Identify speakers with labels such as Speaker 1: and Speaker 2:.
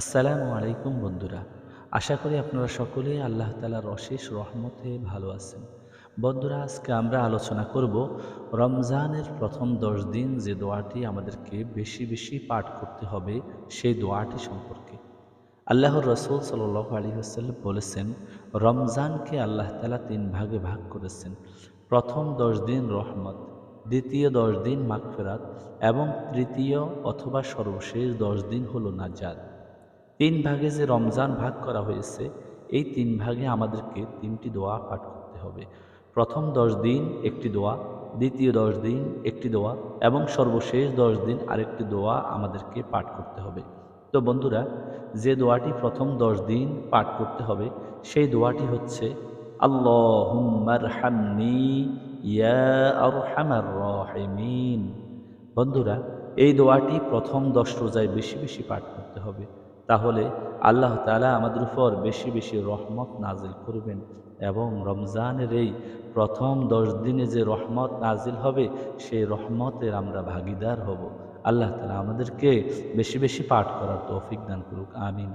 Speaker 1: আসসালামু আলাইকুম বন্ধুরা, আশা করি আপনারা সকলে আল্লাহ তালার অশেষ রহমতে ভালো আছেন। বন্ধুরা, আজকে আমরা আলোচনা করব রমজানের প্রথম দশ দিন যে দোয়াটি আমাদেরকে বেশি বেশি পাঠ করতে হবে সেই দোয়াটি সম্পর্কে। আল্লাহর রসুল সাল্লাহ আলী আসাল্লাম বলেছেন, রমজানকে আল্লাহ তালা তিন ভাগে ভাগ করেছেন। প্রথম দশ দিন রহমত, দ্বিতীয় দশ দিন মাগফেরাত এবং তৃতীয় অথবা সর্বশেষ দশ দিন হলো নাজাদ তিন ভাগে যে রমজান ভাগ করা হয়েছে, এই তিন ভাগে আমাদেরকে তিনটি দোয়া পাঠ করতে হবে। প্রথম দশ দিন একটি দোয়া, দ্বিতীয় দশ দিন একটি দোয়া, এবং সর্বশেষ দশ দিন আরেকটি দোয়া আমাদেরকে পাঠ করতে হবে। তো বন্ধুরা, যে দোয়াটি প্রথম দশ দিন পাঠ করতে হবে, সেই দোয়াটি হচ্ছে আল্লাহুম্মার হামনি আরহামার রাহিমিন। বন্ধুরা, এই দোয়াটি প্রথম দশ রোজায় বেশি বেশি পাঠ করতে হবে। তাহলে আল্লাহ তালা আমাদের উপর বেশি বেশি রহমত নাজিল করবেন এবং রমজানের এই প্রথম দশ দিনে যে রহমত নাজিল হবে, সেই রহমতের আমরা ভাগিদার হব। আল্লাহ তালা আমাদেরকে বেশি বেশি পাঠ করার তৌফিক দান করুক, আমিন।